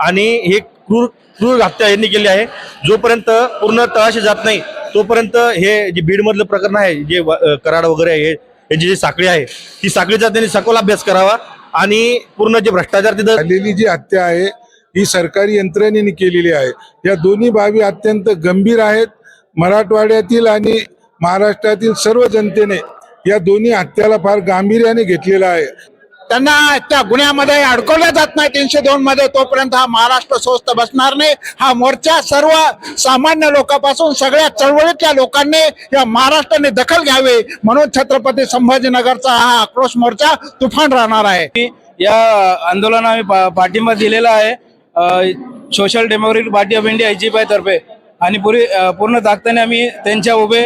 आणि हे क्रूर क्रूर हत्या यांनी केली आहे. जोपर्यंत पूर्ण तळाशी जात नाही तोपर्यंत हे जे बीडमधलं प्रकरण आहे जे कराड वगैरे आहे हे- यांची जी साखळी आहे ती साखळीचा त्यांनी सखोल अभ्यास करावा आणि पूर्ण जे भ्रष्टाचार तिथं झालेली जी हत्या आहे ही सरकारी यंत्रणेने केलेली आहे. या दोन्ही बाबी अत्यंत गंभीर आहेत. मराठवाड्यातील आणि महाराष्ट्रातील सर्व जनतेने या दोन्ही हत्याला फार गांभीर्याने घेतलेला आहे. त्यांना त्या गुन्ह्यामध्ये अडकवलं जात नाही. तीनशे दोन मध्ये तोपर्यंत हा महाराष्ट्र स्वस्त बसणार नाही. हा मोर्चा सर्व सामान्य लोकांपासून सगळ्या चळवळीतल्या लोकांनी या महाराष्ट्राने दखल घ्यावी. म्हणून छत्रपती संभाजीनगरचा हा आक्रोश मोर्चा तुफान राहणार आहे. या आंदोलनाला आम्ही पाठिंबा दिलेला आहे. Social democratic party of India H तर्फे. आणि पुरी पूर्ण ताकदीने आम्ही त्यांच्या उभे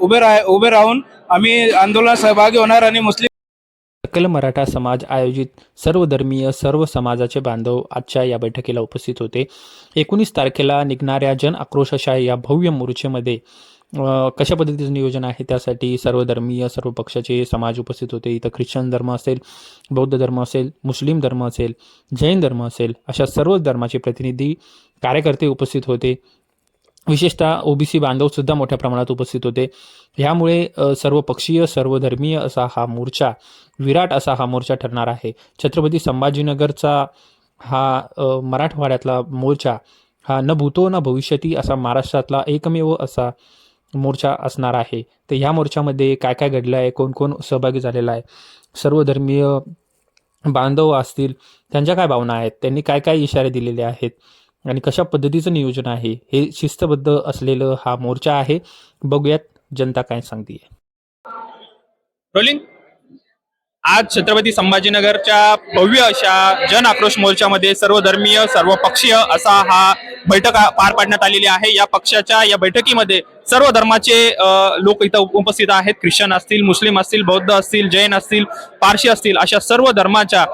उभे राह उभे राहून आम्ही आंदोलनात सहभागी होणार आणि मुस्लिम सकल मराठा समाज आयोजित सर्वधर्मीय सर्व समाजाचे बांधव आजच्या या बैठकीला उपस्थित होते. एकोणीस तारखेला निघणाऱ्या जन आक्रोशाच्या या भव्य मोर्चेमध्ये कशा पद्धतीचं नियोजन आहे त्यासाठी सर्व धर्मीय सर्व पक्षाचे समाज उपस्थित होते. इथं ख्रिश्चन धर्म असेल बौद्ध धर्म असेल मुस्लिम धर्म असेल जैन धर्म असेल अशा सर्व धर्माचे प्रतिनिधी कार्यकर्ते उपस्थित होते. विशेषतः ओबीसी बांधवसुद्धा मोठ्या प्रमाणात उपस्थित होते. ह्यामुळे सर्व पक्षीय सर्व धर्मीय असा हा मोर्चा विराट असा हा मोर्चा ठरणार आहे. छत्रपती संभाजीनगरचा हा मराठवाड्यातला मोर्चा हा न भूतो न भविष्यती असा महाराष्ट्रातला एकमेव असा मोर्चा असणार आहे. तर ह्या मोर्चामध्ये काय काय घडलं आहे? कोण कोण सहभागी झालेला आहे? सर्व धर्मीय बांधव असतील त्यांच्या काय भावना आहेत? त्यांनी काय काय इशारे दिलेले आहेत? आणि कशा पद्धतीचं नियोजन आहे हे शिस्तबद्ध असलेलं हा मोर्चा आहे. बघूयात जनता काय सांगते रोलिंग. आज छत्रपती संभाजीनगरच्या भव्य अशा जन आक्रोश मोर्चामध्ये सर्व धर्मीय सर्व पक्षीय असा हा बैठक पार पाडण्यात आलेली आहे. या पक्षाच्या या बैठकीमध्ये सर्व धर्माचे लोक इथं उपस्थित आहेत. ख्रिश्चन असतील मुस्लिम असतील बौद्ध असतील जैन असतील पारशी असतील अशा सर्व धर्माच्या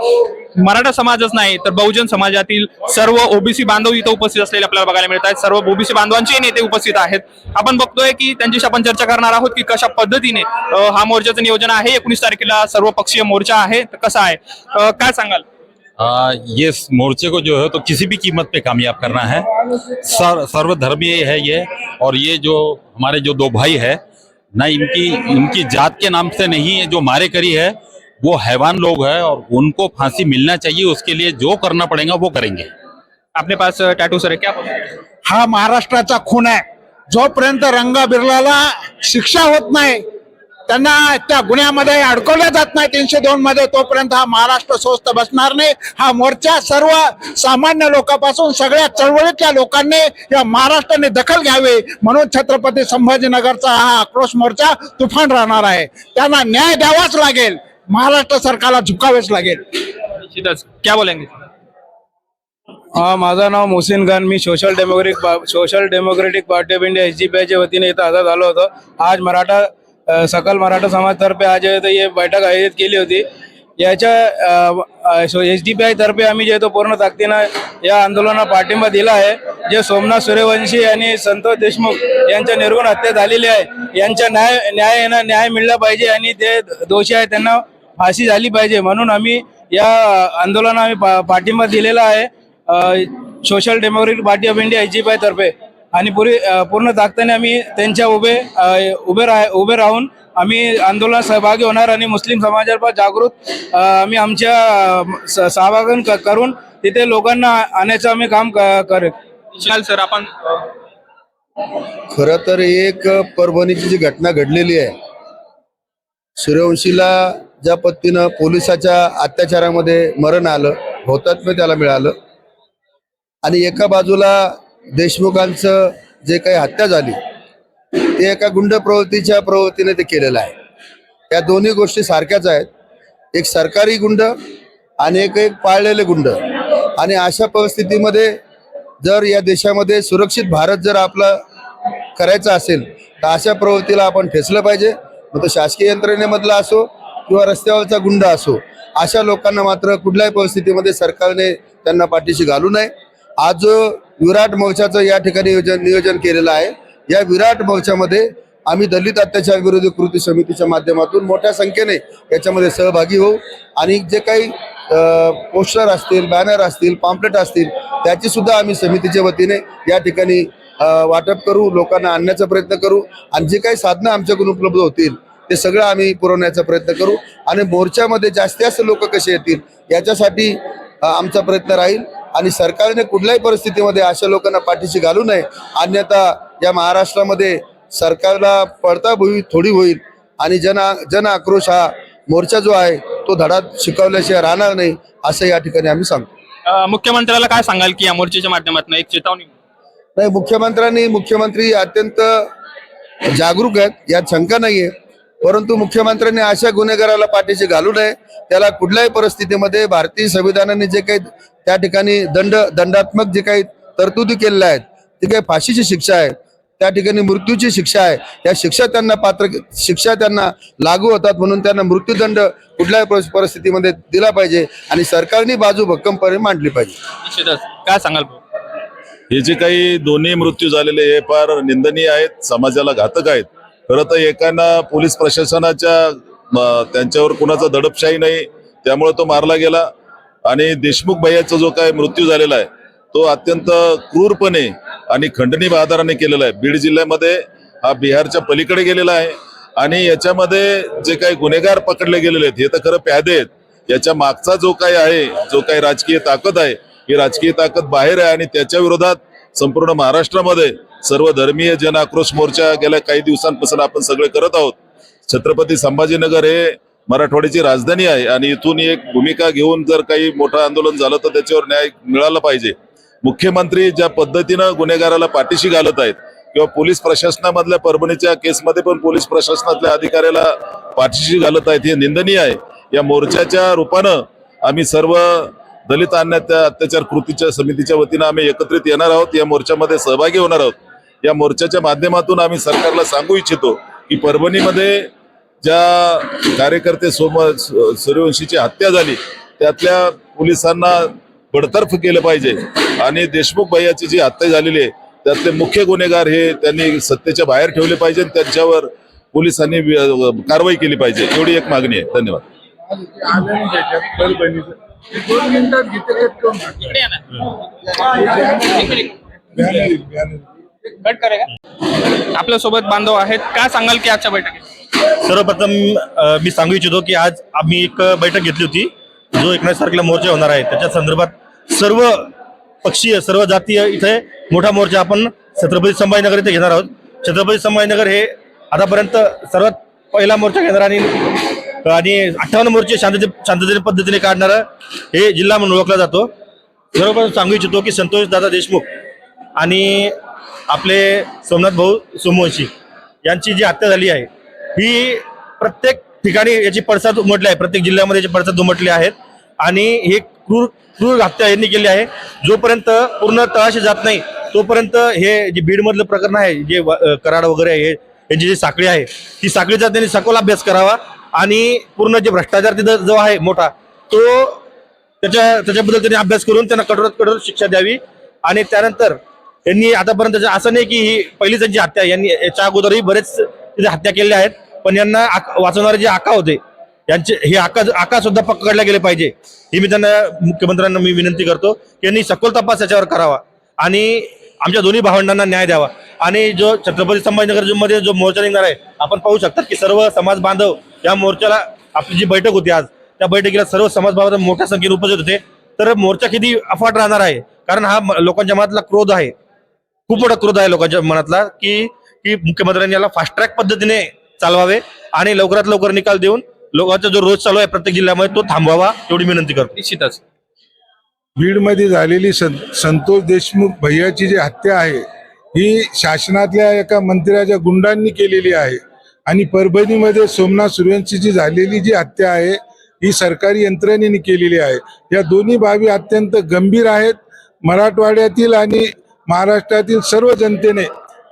मराठा समाजच नाही तर बहुजन समाजातील सर्व ओबीसी बांधव इथं उपस्थित असलेले आपल्याला बघायला मिळत आहेत. सर्व ओबीसी बांधवांचे नेते उपस्थित आहेत. आपण बघतोय की त्यांच्याशी आपण चर्चा करणार आहोत की कशा पद्धतीने हा मोर्चाचं नियोजन आहे. एकोणीस तारखेला सर्व पक्षीय मोर्चा आहे. तर कसा आहे? काय सांगाल? येस ये मोर्चे को जो है तो किसी भी कीमत पे कामयाब करना है। सर सर्वधर्मीय है ये और ये जो हमारे जो दो भाई है ना इनकी इनकी जात के नाम से नहीं है जो मारे करी है वो हैवान लोग है और उनको फांसी मिलना चाहिए उसके लिए जो करना पड़ेगा वो करेंगे। आपने पास टॅटू सर है क्या? हैं? हा महाराष्ट्राचा खून आहे. जोपर्यंत रंगा बिर्लाला शिक्षा होत नाही त्यांना त्या गुन्ह्यामध्ये अडकवलं जात नाही तीनशे दोन मध्ये तोपर्यंत हा महाराष्ट्र स्वस्त बसणार नाही. हा मोर्चा सर्व सामान्य लोकांपासून सगळ्या चळवळीतल्या लोकांनी या महाराष्ट्राने दखल घ्यावी. म्हणून छत्रपती संभाजीनगरचा हा आक्रोश मोर्चा तुफान राहणार आहे. त्यांना न्याय द्यावाच लागेल. महाराष्ट्र सरकारला झुकावेच लागेल. निश्चितच. क्या बोलेंगे? हा माझं नाव मोहसिन खान. मी Social Democratic Social Democratic Party of India S D P आयच्या वतीने इथं हजर झालो होतो. आज मराठा अ, सकल मराठा समाजतर्फे आज जे ही बैठक आयोजित केली होती. याच्या एस डी पी आय तर्फे आम्ही जे तो पूर्ण ताकदीनं या आंदोलनाला पाठिंबा दिला आहे जे सोमनाथ सूर्यवंशी आणि संतोष देशमुख यांच्या निर्गुण हत्या झालेली आहे. यांच्या न्याय न्याय न्याय मिळला पाहिजे आणि ते दोषी आहे त्यांना फाशी झाली पाहिजे म्हणून आम्ही या आंदोलनाला आम्ही पा- पाठिंबा दिलेला आहे. Social democratic party of India H तर्फे आणि पुरी पूर्ण ताकदीने आम्ही त्यांच्या उभे उभे राह उभे राहून आम्ही आंदोलनात सहभागी होणार आणि मुस्लिम समाजाला जागृत आम्ही आमच्या अ, स- सहभागन क- करून तिथे लोकांना आणण्याचं आम्ही काम क- करेल. विशाल सर आपण खर तर एक परभणीची जी घटना घडलेली आहे सूर्यवंशीला ज्या पद्धतीनं पोलिसाच्या अत्याचारामध्ये मरण आलं हौतात्म्य त्याला मिळालं. आणि एका बाजूला देशमुखांचं जे काही हत्या झाली ते एका गुंड प्रवृत्तीच्या प्रवृत्तीने ते केलेलं आहे. या दोन्ही गोष्टी सारख्याच आहेत. एक सरकारी गुंड आणि एक एक पाळलेले गुंड. आणि अशा परिस्थितीमध्ये जर या देशामध्ये सुरक्षित भारत जर आपला करायचा असेल तर अशा प्रवृत्तीला आपण ठेचलं पाहिजे. मग तो शासकीय यंत्रणेमधला असो किंवा रस्त्यावरचा गुंड असो अशा लोकांना मात्र कुठल्याही परिस्थितीमध्ये सरकारने त्यांना पाठीशी घालू नये. आज जो विराट मोर्चाचं या ठिकाणी नियोजन नियोजन केलेलं आहे. या विराट मोर्चामध्ये आम्ही दलित अत्याचार विरोधी कृती समितीच्या माध्यमातून मोठ्या संख्येने याच्यामध्ये सहभागी होऊ आणि जे काही पोस्टर असतील बॅनर असतील पॉम्पलेट असतील त्याची सुद्धा आम्ही समितीच्या वतीने या ठिकाणी वाटप करू लोकांना आणण्याचा प्रयत्न करू आणि जे काही साधनं आमच्याकडून उपलब्ध होतील ते सगळं आम्ही पुरवण्याचा प्रयत्न करू. आणि मोर्चामध्ये जास्तीत जास्त लोक कसे येतील याच्यासाठी आमचा प्रयत्न राहील. आणि सरकारने कुठल्याही परिस्थितीमध्ये अशा लोकांना पाठीशी घालू नये. अन्यथा या महाराष्ट्रामध्ये सरकारला पडता भुई थोडी होईल. आणि जन जन आक्रोश हा मोर्चा जो आहे तो धडा शिकवल्याशिवाय राहणार नाही असं या ठिकाणी आम्ही सांगतो. मुख्यमंत्र्याला काय सांगाल की या मोर्चाच्या माध्यमातून एक चेतावणी नाही मुख्यमंत्र्यांनी मुख्यमंत्री अत्यंत जागरूक आहेत. यात शंका नाहीये. परंतु मुख्यमंत्र्यांनी अशा गुन्हेगाराला पाठीशी घालू नये. त्याला कुठल्याही परिस्थितीमध्ये भारतीय संविधानाने जे काही त्या ठिकाणी दंड दंडात्मक जे काही तरतुदी केलेल्या आहेत ते काही फाशीची शिक्षा आहे त्या ठिकाणी मृत्यूची शिक्षा आहे त्या शिक्षा त्यांना पात्र शिक्षा त्यांना लागू होतात म्हणून त्यांना मृत्यूदंड कुठल्याही परिस- परिस्थितीमध्ये दिला पाहिजे आणि सरकारने बाजू भक्कमपणे मांडली पाहिजे. काय सांगाल? हे जे काही दोन्ही मृत्यू झालेले हे फार निंदनीय आहेत समाजाला घातक आहेत. खरं तर एकांना पोलीस प्रशासनाच्या त्यांच्यावर कुणाचा दडपशाही नाही त्यामुळे तो मारला गेला. आणि देशमुख भैयाचा जो काय मृत्यू झालेला आहे तो अत्यंत क्रूरपणे आणि खंडणी आधाराने केलेला आहे. बीड जिल्ह्यामध्ये हा बिहारच्या पलीकडे गेलेला आहे आणि याच्यामध्ये जे काही गुन्हेगार पकडले गेलेले आहेत हे तर खरं प्यादे आहेत. याच्या मागचा जो काही आहे जो काही राजकीय ताकद आहे ही राजकीय ताकद बाहेर आहे आणि त्याच्या विरोधात संपूर्ण महाराष्ट्रामध्ये सर्व धर्मीय जन आक्रोश मोर्चा गेल्या काही दिवसांपासून आपण सगळे करत आहोत. छत्रपती संभाजीनगर हे मराठवाड्याची राजधानी आहे आणि इथून एक भूमिका घेऊन जर काही मोठं आंदोलन झालं तर त्याच्यावर न्याय मिळाला पाहिजे. मुख्यमंत्री ज्या पद्धतीनं गुन्हेगाराला पाठीशी घालत आहेत किंवा पोलीस प्रशासनामधल्या परभणीच्या केसमध्ये पण पोलीस प्रशासनातल्या अधिकाऱ्याला पाठीशी घालत आहेत हे निंदनीय आहे. या मोर्चाच्या रूपानं आम्ही सर्व दलित अन्याय अत्याचार कृतीच्या समितीच्या वतीनं आम्ही एकत्रित येणार आहोत. या मोर्चामध्ये सहभागी होणार आहोत. या मोर्चाच्या माध्यमातून आम्ही सरकारला सांगू इच्छितो की परभणीमध्ये ज्या कार्यकर्ते सोम सूर्यवंशीची हत्या झाली त्यातल्या पोलिसांना बडतर्फ केलं पाहिजे. आणि देशमुख भैयाची जी हत्या झालेली आहे त्यातले मुख्य गुन्हेगार हे त्यांनी सत्तेच्या बाहेर ठेवले पाहिजे आणि त्यांच्यावर पोलिसांनी कारवाई केली पाहिजे. एवढी एक मागणी आहे. धन्यवाद. दोन मिनिटात गीते कट करेगा आपल्यासोबत बांधव आहेत. काय सांगाल की आजच्या बैठकीत? सर्वप्रथम मी सांगू इच्छितो की आज आम्ही एक बैठक घेतली होती. जो एकोणीस तारखेला मोर्चा होणार आहे. त्याच्या संदर्भात सर्व पक्षीय सर्व जातीय इथे मोठा मोर्चा आपण छत्रपती संभाजीनगर इथे घेणार आहोत. छत्रपती संभाजीनगर हे आतापर्यंत सर्वात पहिला मोर्चा घेणार आणि आणि अठ्ठावन्न मोर्चे शांतते शांततेने पद्धतीने काढणारं हे जिल्हा म्हणून ओळखला जातो. सर्वप्रथम सांगू इच्छितो की संतोष दादा देशमुख आणि आपले सोमनाथ भाऊ सोमवंशी यांची जी हत्या झाली आहे ही प्रत्येक ठिकाणी याची पडसाद उमटली आहे प्रत्येक जिल्ह्यामध्ये याची पडसाद उमटली आहेत. आणि हे क्रूर क्रूर हत्या यांनी केली आहे. जोपर्यंत पूर्ण तळाशी जात नाही तोपर्यंत हे जे बीडमधलं प्रकरण आहे जे व- कराड वगैरे आहे हे यांची जी साखळी आहे ती साखळीचा त्यांनी सखोल अभ्यास करावा आणि पूर्ण जे भ्रष्टाचार तिथं जो आहे मोठा तो त्याच्या त्याच्याबद्दल त्यांनी अभ्यास करून त्यांना कठोरात कठोर शिक्षा द्यावी. आणि त्यानंतर यांनी आतापर्यंत असं नाही की ही पहिलीच त्यांची हत्या यांनी याच्या अगोदरही बरेच तिथे हत्या केलेल्या आहेत पण यांना आक- वाचवणारे जे आका होते यांचे हे आका आका सुद्धा पकडले गेले पाहिजे. ही मी त्यांना मुख्यमंत्र्यांना मी विनंती करतो की यांनी सखोल तपास याच्यावर करावा आणि आमच्या दोन्ही भावंडांना न्याय द्यावा. आणि जो छत्रपती संभाजीनगर जो मध्ये जो मोर्चा निघणार आहे आपण पाहू शकतात की सर्व समाज बांधव या मोर्चाला आपली जी बैठक होती आज त्या बैठकीला सर्व समाज बांधव मोठ्या संख्येने उपस्थित होते. तर मोर्चा किती अफाट राहणार आहे? कारण हा म- लोकांच्या मनातला क्रोध आहे. खूप मोठा क्रोध आहे लोकांच्या मनातला की की मुख्यमंत्र्यांनी याला फास्ट ट्रॅक पद्धतीने चालवावे आणि लवकरात लवकर निकाल देऊन लोकांचा जो रोज चालू आहे प्रत्येक जिल्ह्यामध्ये तो थांबवावा एवढी विनंती करतो. निश्चितच. बीडमध्ये झालेली संतोष देशमुख भैयाची जी हत्या आहे ही शासनातल्या एका मंत्र्याच्या गुंडांनी केलेली आहे. आणि परभणीमध्ये सोमनाथ सूर्यवंशीची झालेली जी हत्या आहे ही सरकारी यंत्रणेने केलेली आहे. या दोन्ही बाबी अत्यंत गंभीर आहेत. मराठवाड्यातील आणि महाराष्ट्रातील सर्व जनतेने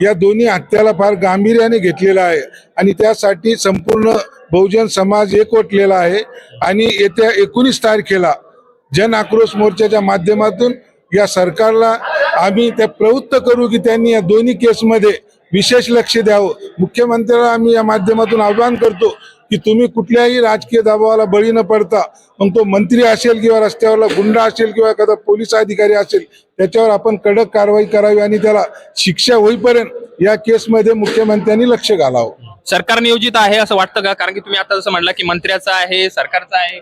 या दोन्ही हत्याला फार गांभीर्याने घेतलेला आहे. आणि त्यासाठी संपूर्ण बहुजन समाज एकवटलेला आहे. आणि येत्या एकोणीस तारखेला जन आक्रोश मोर्चाच्या माध्यमातून या सरकारला आम्ही त्या प्रवृत्त करू की त्यांनी या दोन्ही केसमध्ये विशेष लक्ष द्यावं. मुख्यमंत्र्याला आम्ही या माध्यमातून आवाहन करतो की तुम्ही कुठल्याही राजकीय दबावाला बळी न पडता मग तो मंत्री असेल किंवा रस्त्यावरला गुंडा असेल किंवा एखादा पोलीस अधिकारी असेल त्याच्यावर आपण कडक कारवाई करावी आणि त्याला शिक्षा होईपर्यंत या केसमध्ये मुख्यमंत्र्यांनी लक्ष घालावं. सरकार नियोजित आहे असं वाटतं का? कारण की तुम्ही आता जसं म्हणला की मंत्र्याचं आहे सरकारचं आहे.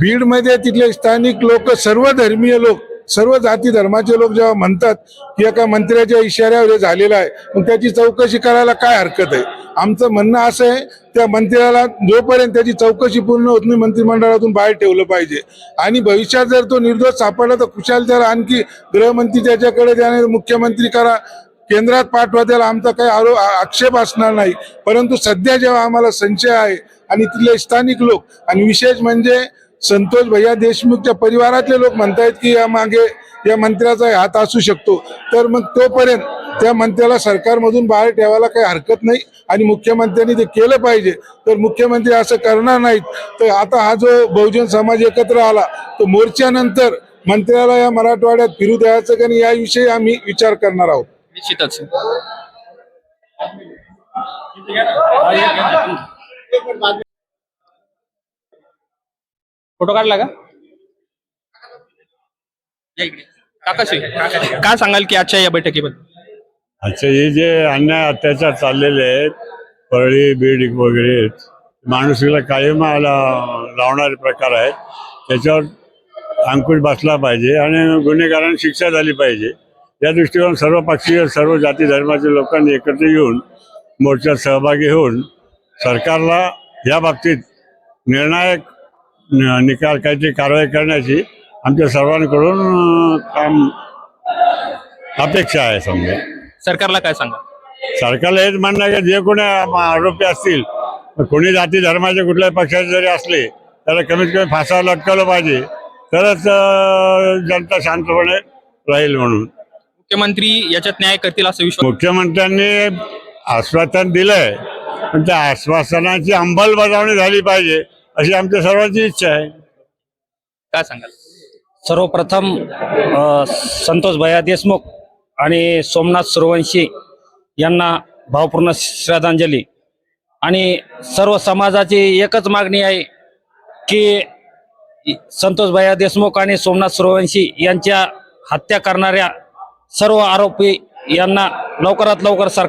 बीडमध्ये तिथले स्थानिक लोक सर्व धर्मीय लोक सर्व जाती धर्माचे लोक जेव्हा म्हणतात की एका मंत्र्याच्या इशाऱ्यावर हे झालेलं आहे मग त्याची चौकशी करायला काय हरकत आहे? आमचं म्हणणं असं आहे त्या मंत्र्याला जोपर्यंत त्याची चौकशी पूर्ण होत नाही मंत्रिमंडळातून बाहेर ठेवलं पाहिजे. आणि भविष्यात जर तो निर्दोष सापडला तर खुशाल त्याला आणखी गृहमंत्री त्याच्याकडे त्याने मुख्यमंत्री करा. केंद्रात पाठवा त्याला आमचा काही आरोप आक्षेप असणार नाही. परंतु सध्या जेव्हा आम्हाला संशय आहे आणि तिथले स्थानिक लोक आणि विशेष म्हणजे संतोष भैया देशमुखच्या परिवारातले लोक म्हणतायत की या मागे या मंत्र्याचा हात असू शकतो. तर मग तोपर्यंत त्या मंत्र्याला सरकारमधून बाहेर ठेवायला काही हरकत नाही आणि मुख्यमंत्र्यांनी ते केलं पाहिजे. तर मुख्यमंत्री असं करणार नाहीत. तर आता हा जो बहुजन समाज एकत्र आला तो मोर्चानंतर मंत्र्याला या मराठवाड्यात फिरू द्यायचं का नाही याविषयी आम्ही विचार करणार आहोत. निश्चितच. फोटो काढला का? काकाशी काय सांगाल की आजच्या या बैठकीबद्दल? अच्छा हे जे अन्याय अत्याचार चाललेले आहेत परळी बीड वगैरे माणुसकीला कायम आला- लावणारे प्रकार आहेत. त्याच्यावर अंकुश बसला पाहिजे आणि गुन्हेगारांना शिक्षा झाली पाहिजे. या दृष्टिकोन सर्व पक्षीय सर्व जाती धर्माच्या लोकांनी एकत्र येऊन मोर्चात सहभागी होऊन सरकारला या बाबतीत निर्णायक निकाल काहीतरी कारवाई करण्याची आमच्या सर्वांकडून काम अपेक्षा आहे समजा. सरकारला काय सांगा? सरकारला हेच म्हणणं आहे की जे कोणी आरोपी असतील कोणी जाती धर्माचे कुठल्याही पक्षाचे जरी असले त्याला कमीत कमी फासावर लटकवलं पाहिजे. तरच जनता शांतपणे राहील म्हणून. मुख्यमंत्री याच्यात न्याय करतील असं विश्वास मुख्यमंत्र्यांनी आश्वासन दिलंय पण त्या आश्वासनाची अंमलबजावणी झाली पाहिजे. अशी आमच्या सर्वांची इच्छा आहे. काय सांगाल? सर्वप्रथम अ, संतोष भैया देशमुख आणि सोमनाथ सूर्यवंशी यांना भावपूर्ण श्रद्धांजली. आणि सर्व समाजाची एकच मागणी आहे की संतोष भैया देशमुख आणि सोमनाथ सूर्यवंशी यांच्या हत्या करणाऱ्या सर्व आरोपी यांना लवकरात लवकर सरकार